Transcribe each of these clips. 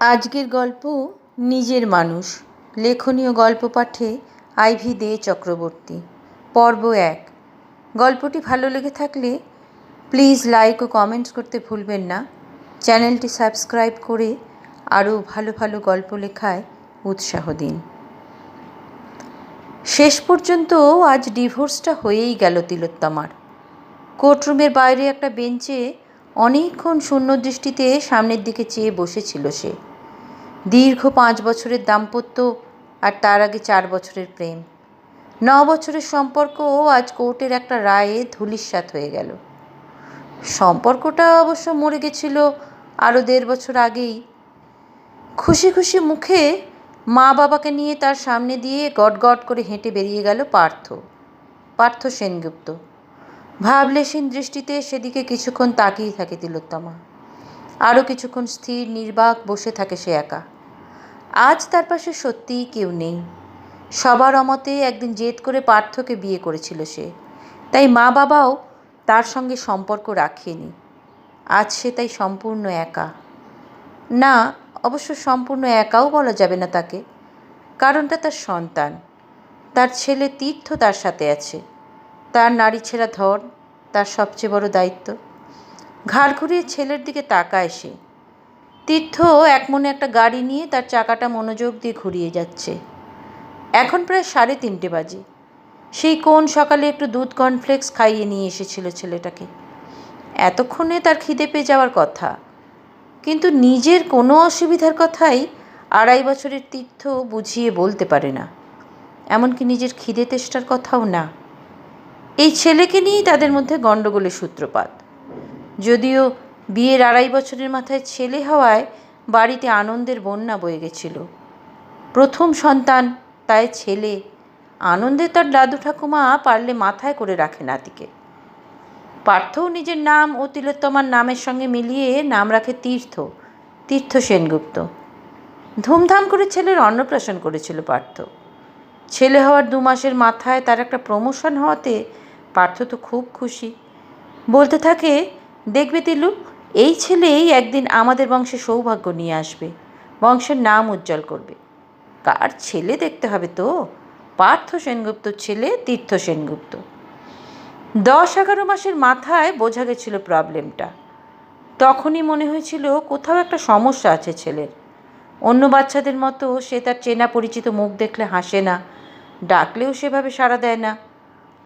আজকের গল্প নিজের মানুষ। লেখনীয় গল্প পাঠে আইভি দে চক্রবর্তী। পর্ব এক। গল্পটি ভালো লেগে থাকলে প্লিজ লাইক ও কমেন্টস করতে ভুলবেন না। চ্যানেলটি সাবস্ক্রাইব করে আরও ভালো ভালো গল্প লেখায় উৎসাহ দিন। শেষ পর্যন্ত আজ ডিভোর্সটা হয়েই গেল তিলোত্তমার। কোর্টরুমের বাইরে একটা বেঞ্চে অনেকক্ষণ শূন্য দৃষ্টিতে সামনের দিকে চেয়ে বসেছিল সে। দীর্ঘ পাঁচ বছরের দাম্পত্য আর তার আগে চার বছরের প্রেম। ন বছরের সম্পর্ক আজ কোর্টের একটা রায়ে ধূলিসাৎ হয়ে গেল। সম্পর্কটা অবশ্য মরে গেছিল আরও দেড় বছর আগেই। খুশি খুশি মুখে মা বাবাকে নিয়ে তার সামনে দিয়ে গট করে হেঁটে বেরিয়ে গেল পার্থ। পার্থ সেনগুপ্ত। ভাবলেশীন দৃষ্টিতে সেদিকে কিছুক্ষণ তাকিয়ে থাকে তিলোত্তমা। আরও কিছুক্ষণ স্থির নির্বাক বসে থাকে সে একা। আজ তার পাশে সত্যিই কেউ নেই। সবার অমতে একদিন জেদ করে পার্থকে বিয়ে করেছিল সে। তাই মা বাবাও তার সঙ্গে সম্পর্ক রাখেনি। আজ সে তাই সম্পূর্ণ একা। না, অবশ্য সম্পূর্ণ একাও বলা যাবে না তাকে। কারণটা তার সন্তান। তার ছেলে তীর্থ তার সাথে আছে। তার নারী ছেঁড়া ধর তার সবচেয়ে বড় দায়িত্ব। ঘাড় ঘুরিয়ে ছেলের দিকে তাকায় সে। তীর্থ এক মনে একটা গাড়ি নিয়ে তার চাকাটা মনোযোগ দিয়ে ঘুরিয়ে যাচ্ছে। এখন প্রায় সাড়ে তিনটে বাজে। সেই কোন সকালে একটু দুধ কর্নফ্লেক্স খাইয়ে নিয়ে এসেছিল ছেলেটাকে। এতক্ষণে তার খিদে পেয়ে যাওয়ার কথা। কিন্তু নিজের কোনো অসুবিধার কথাই আড়াই বছরের তীর্থ বুঝিয়ে বলতে পারে না। এমনকি নিজের খিদে তেষ্টার কথাও না। এই ছেলেকে নিয়েই তাদের মধ্যে গণ্ডগোলের সূত্রপাত। যদিও বিয়ের আড়াই বছরের মাথায় ছেলে হওয়ায় বাড়িতে আনন্দের বন্যা বয়ে গেছিল। প্রথম সন্তান তাই ছেলে। আনন্দে তার দাদু ঠাকুমা পারলে মাথায় করে রাখে নাতিকে। পার্থও নিজের নাম ও তিলোত্তমার নামের সঙ্গে মিলিয়ে নাম রাখে তীর্থ তীর্থ সেনগুপ্ত। ধুমধাম করে ছেলের অন্নপ্রাশন করেছিল পার্থ। ছেলে হওয়ার দু মাসের মাথায় তার একটা প্রমোশন হওয়াতে পার্থ তো খুব খুশি। বলতে থাকে দেখবে তিলু, এই ছেলেই একদিন আমাদের বংশে সৌভাগ্য নিয়ে আসবে। বংশের নাম উজ্জ্বল করবে। কার ছেলে দেখতে হবে তো? পার্থ সেনগুপ্ত ছেলে তীর্থ সেনগুপ্ত। দশ এগারো মাসের মাথায় বোঝা গেছিল প্রবলেমটা তখনই মনে হয়েছিল কোথাও একটা সমস্যা আছে ছেলের। অন্য বাচ্চাদের মতো সে তার চেনা পরিচিত মুখ দেখলে হাসে না, ডাকলেও সেভাবে সাড়া দেয় না।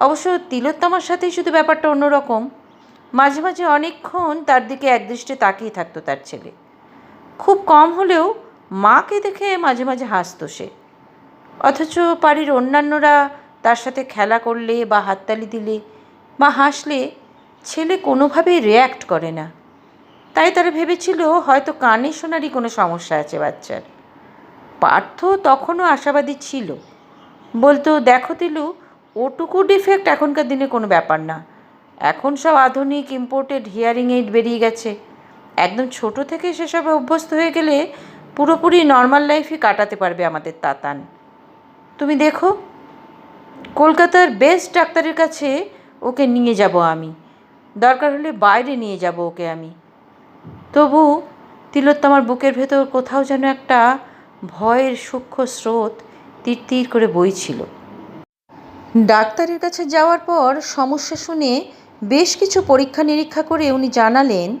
অবশ্য তিলোত্তমার সাথেই শুধু ব্যাপারটা অন্যরকম। মাঝে মাঝে অনেকক্ষণ তার দিকে একদৃষ্টে তাকিয়ে থাকতো তার ছেলে। খুব কম হলেও মাকে দেখে মাঝে মাঝে হাসতো সে। অথচ বাড়ির অন্যান্যরা তার সাথে খেলা করলে বা হাততালি দিলে বা হাসলে ছেলে কোনোভাবেই রিয়্যাক্ট করে না। তাই তারা ভেবেছিল হয়তো কানে শোনারই কোনো সমস্যা আছে বাচ্চার। পার্থ তখনও আশাবাদী ছিল। বলতো, দেখো তিলু, ওটুকু ডিফেক্ট এখনকার দিনে কোনো ব্যাপার না। এখন সব আধুনিক ইম্পোর্টেড হিয়ারিং এইড বেরিয়ে গেছে। একদম ছোট থেকে সেসবে অভ্যস্ত হয়ে গেলে পুরোপুরি নর্মাল লাইফই কাটাতে পারবে আমাদের তাতান। তুমি দেখো, কলকাতার বেস্ট ডাক্তারের কাছে ওকে নিয়ে যাব আমি। দরকার হলে বাইরে নিয়ে যাব ওকে আমি। তবু তিলোত্তমার বুকের ভেতর কোথাও যেন একটা ভয়ের সূক্ষ্ম স্রোত তীর তীর করে বইছিল। ডাক্তারের কাছে যাওয়ার পর সমস্যা শুনে বেশ কিছু পরীক্ষা নিরীক্ষা করে উনি জানালেন,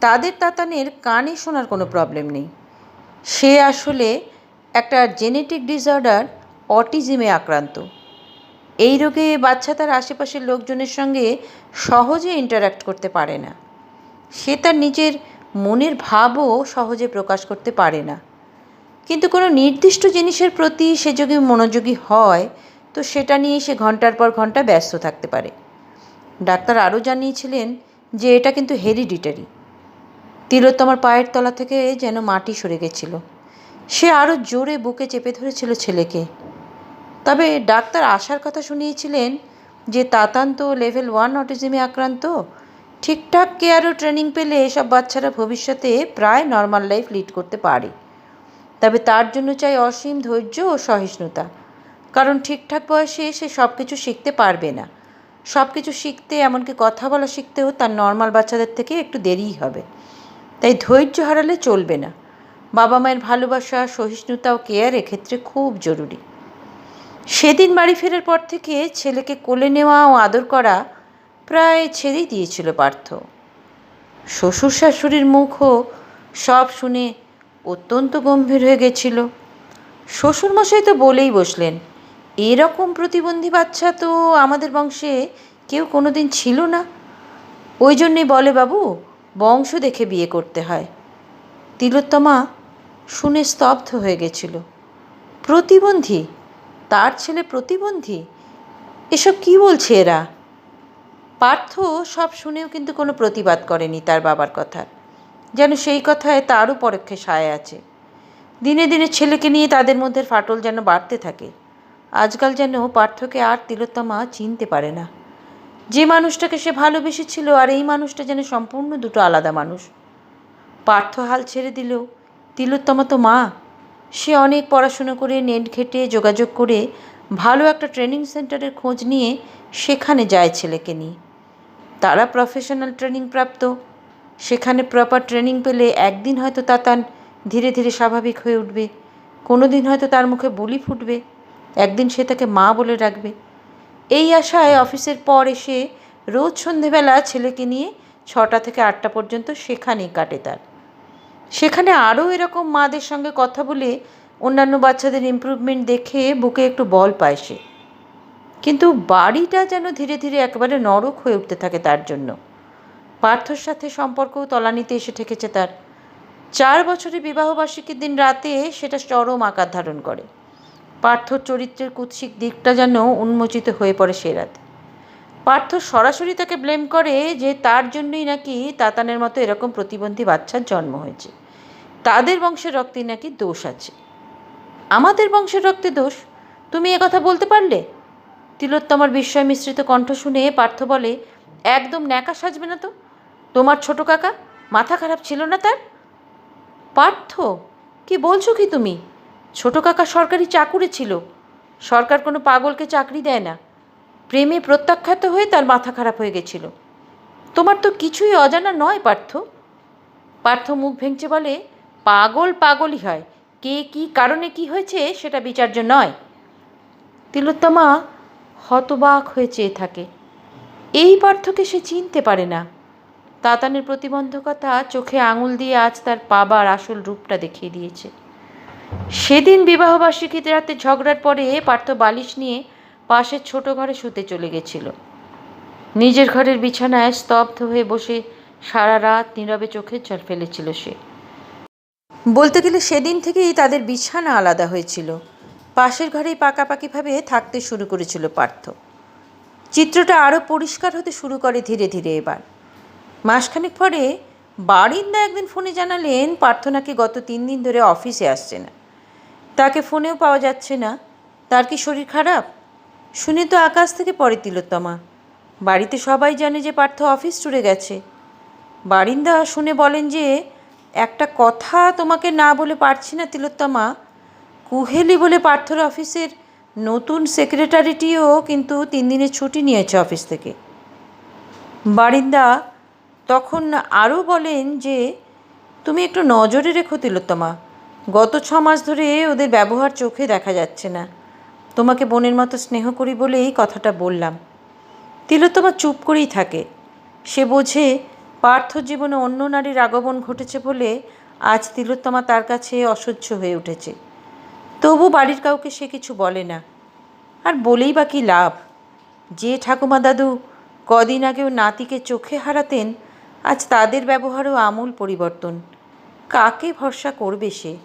তাদের তাতানের কানে শোনার কোনো প্রবলেম নেই। সে আসলে একটা জেনেটিক ডিসঅর্ডার, অটিজিমে আক্রান্ত। এই রোগে বাচ্চা তার আশেপাশের লোকজনের সঙ্গে সহজে ইন্টারাক্ট করতে পারে না। সে তার নিজের মনের ভাবও সহজে প্রকাশ করতে পারে না। কিন্তু কোনো নির্দিষ্ট জিনিসের প্রতি সে যদি মনোযোগী হয়, তো সেটা নিয়ে সে ঘণ্টার পর ঘণ্টা ব্যস্ত থাকতে পারে। ডাক্তার আরও জানিয়েছিলেন যে এটা কিন্তু হেরিডিটারি। তিলোত্তমার পায়ের তলা থেকে যেন মাটি সরে গেছিল। সে আরও জোরে বুকে চেপে ধরেছিল ছেলেকে। তবে ডাক্তার আসার কথা শুনিয়েছিলেন যে তাতান তো লেভেল ওয়ান অটিজমে আক্রান্ত, ঠিকঠাক কেয়ার ও ট্রেনিং পেলে এসব বাচ্চারা ভবিষ্যতে প্রায় নর্মাল লাইফ লিড করতে পারে। তবে তার জন্য চাই অসীম ধৈর্য ও সহিষ্ণুতা, কারণ ঠিকঠাক বয়সে সে সব কিছু শিখতে পারবে না। সব কিছু শিখতে, এমনকি কথা বলা শিখতেও তার নর্মাল বাচ্চাদের থেকে একটু দেরিই হবে। তাই ধৈর্য হারালে চলবে না। বাবা মায়ের ভালোবাসা, সহিষ্ণুতা ও কেয়ার এক্ষেত্রে খুব জরুরি। সেদিন বাড়ি ফেরার পর থেকে ছেলেকে কোলে নেওয়া ও আদর করা প্রায় ছেড়েই দিয়েছিল পার্থ। শ্বশুর শাশুড়ির মুখও সব শুনে অত্যন্ত গম্ভীর হয়ে গেছিল। শ্বশুরমশাই তো বলেই বসলেন এরকম প্রতিবন্ধী বাচ্চা তো আমাদের বংশে কেউ কোনোদিন ছিল না। ওই জন্যে বলে বাবু, বংশ দেখে বিয়ে করতে হয়। তিলোত্তমা শুনে স্তব্ধ হয়ে গেছিল। প্রতিবন্ধী? তার ছেলে প্রতিবন্ধী? এসব কি বলছে এরা? পার্থ সব শুনেও কিন্তু কোনো প্রতিবাদ করেনি তার বাবার কথা। যেন সেই কথায় তারও পরোক্ষে সায় আছে। দিনে দিনে ছেলেকে নিয়ে তাদের মধ্যে ফাটল যেন বাড়তে থাকে। আজকাল যেন পার্থকে আর তিলোত্তমা চিনতে পারে না। যে মানুষটাকে সে ভালোবেসেছিল আর এই মানুষটা যেন সম্পূর্ণ দুটো আলাদা মানুষ। পার্থ হাল ছেড়ে দিলেও তিলোত্তমা তো মা। সে অনেক পড়াশুনো করে, নেট ঘেটে, যোগাযোগ করে, ভালো একটা ট্রেনিং সেন্টারের খোঁজ নিয়ে সেখানে যায় ছেলেকে নিয়ে। তারা প্রফেশনাল ট্রেনিং প্রাপ্ত। সেখানে প্রপার ট্রেনিং পেলে একদিন হয়তো তাতান ধীরে ধীরে স্বাভাবিক হয়ে উঠবে। কোনো দিন হয়তো তার মুখে বলি ফুটবে। একদিন সে তাকে মা বলে রাখবে। এই আশায় অফিসের পর এসে রোজ সন্ধেবেলা ছেলেকে নিয়ে ছটা থেকে আটটা পর্যন্ত সেখানেই কাটে তার। সেখানে আরও এরকম মাদের সঙ্গে কথা বলে অন্যান্য বাচ্চাদের ইমপ্রুভমেন্ট দেখে বুকে একটু বল পায় সে। কিন্তু বাড়িটা যেন ধীরে ধীরে একেবারে নরক হয়ে উঠতে থাকে তার জন্য। পার্থর সাথে সম্পর্কও তলানিতে এসে ঠেকেছে তার। চার বছরের বিবাহবার্ষিকীর দিন রাতে সেটা চরম আকার ধারণ করে। পার্থর চরিত্রের কুৎসিক দিকটা যেন উন্মোচিত হয়ে পড়ে সে রাতে। পার্থ সরাসরি তাকে ব্লেম করে যে তার জন্যই নাকি তাতানের মতো এরকম প্রতিবন্ধী বাচ্চার জন্ম হয়েছে। তাদের বংশের রক্তে নাকি দোষ আছে। আমাদের বংশের রক্তে দোষ? তুমি কথা বলতে পারলে? তিলোত্তমার বিস্ময় মিশ্রিত কণ্ঠ শুনে পার্থ বলে, একদম ন্যাকা সাজবে না তো? তোমার ছোট কাকা? মাথা খারাপ ছিল না তার? পার্থ? কি বলছো কি তুমি? ছোট কাকা সরকারি চাকুরে ছিল। সরকার কোনো পাগলকে চাকরি দেয় না। প্রেমে প্রত্যাখ্যাত হয়ে তার মাথা খারাপ হয়ে গেছিল। তোমার তো কিছুই অজানা নয়, পার্থ। পার্থ মুখ ভেঙচে বলে, পাগল পাগলই হয়। কে কি কারণে কি হয়েছে সেটা বিচার্য নয়। তিলোত্তমা হতবাক হয়ে চেয়ে থাকে। এই পার্থকে সে চিনতে পারে না। তাতানের প্রতিবন্ধকতা চোখে আঙুল দিয়ে আজ তার পাবার আসল রূপটা দেখিয়ে দিয়েছে। সেদিন বিবাহবার্ষিকীতে রাতে ঝগড়ার পরে পার্থ বালিশ নিয়ে পাশের ছোট ঘরে শুতে চলে গেছিল। নিজের ঘরের বিছানায় স্তব্ধ হয়ে বসে সারা রাত নীরবে চোখের জল ফেলেছিল সে। বলতে গেলে সেদিন থেকেই তাদের বিছানা আলাদা হয়েছিল। পাশের ঘরেই পাকাপাকিভাবে থাকতে শুরু করেছিল পার্থ। চিত্রটা আরও পরিষ্কার হতে শুরু করে ধীরে ধীরে এবার। মাসখানেক পরে বারিন্দা একদিন ফোনে জানালেন পার্থ নাকি গত তিন দিন ধরে অফিসে আসছে না। তাকে ফোনেও পাওয়া যাচ্ছে না। তার কি শরীর খারাপ? শুনে তো আকাশ থেকে পড়ে তিলোত্তমা। বাড়িতে সবাই জানে যে পার্থ অফিস ট্যুরে গেছে। বারিন্দা শুনে বলেন যে, একটা কথা তোমাকে না বলে পারছি না তিলোত্তমা। কুহেলি বলে পার্থর অফিসের নতুন সেক্রেটারিটিও কিন্তু তিন দিনের ছুটি নিয়েছে অফিস থেকে। বারিন্দা তখন আরও বলেন যে, তুমি একটু নজরে রেখো তিলোত্তমা। গত ছ মাস ধরে ওদের ব্যবহার চোখে দেখা যাচ্ছে না। তোমাকে বোনের মতো স্নেহ করি বলেই কথাটা বললাম। তিলোত্তমা চুপ করেই থাকে। সে বোঝে পার্থ জীবনে অন্য নারীর আগমন ঘটেছে বলে আজ তিলোত্তমা তার কাছে অসহ্য হয়ে উঠেছে। তবু বাড়ির কাউকে সে কিছু বলে না। আর বলেই বা কী লাভ? যে ঠাকুমা দাদু কদিন আগেও নাতিকে চোখে হারাতেন, আজ তাদের ব্যবহারও আমূল পরিবর্তন। কাকে ভরসা করবে সে?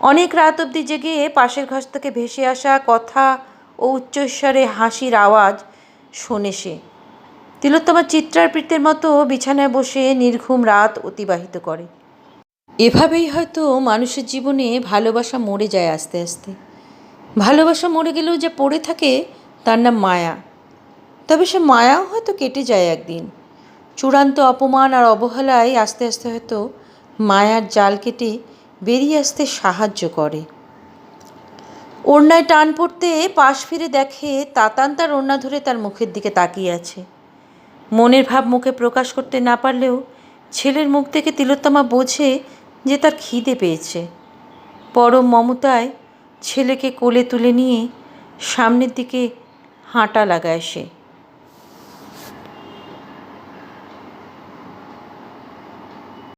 অনেক রাত অবধি জেগে পাশের ঘর থেকে ভেসে আসা কথা ও উচ্চস্বরে হাসির আওয়াজ শোনে সে। তিলোত্তমা চিত্রার্পিতের মতো বিছানায় বসে নির্ঘুম রাত অতিবাহিত করে। এভাবেই হয়তো মানুষের জীবনে ভালোবাসা মরে যায় আস্তে আস্তে। ভালোবাসা মরে গেলেও যে পড়ে থাকে তার নাম মায়া। তবে সে মায়াও হয়তো কেটে যায় একদিন। চূড়ান্ত অপমান আর অবহেলায় আস্তে আস্তে হয়তো মায়ার জাল কেটে বেরিয়ে আসতে সাহায্য করে। ওড়নায় টান পড়তে পাশ ফিরে দেখে তাতান তার ওড়না ধরে তার মুখের দিকে তাকিয়ে আছে। মনের ভাব মুখে প্রকাশ করতে না পারলেও ছেলের মুখ থেকে তিলোত্তমা বোঝে যে তার খিদে পেয়েছে। পরম মমতায় ছেলেকে কোলে তুলে নিয়ে সামনের দিকে হাঁটা লাগায় সে।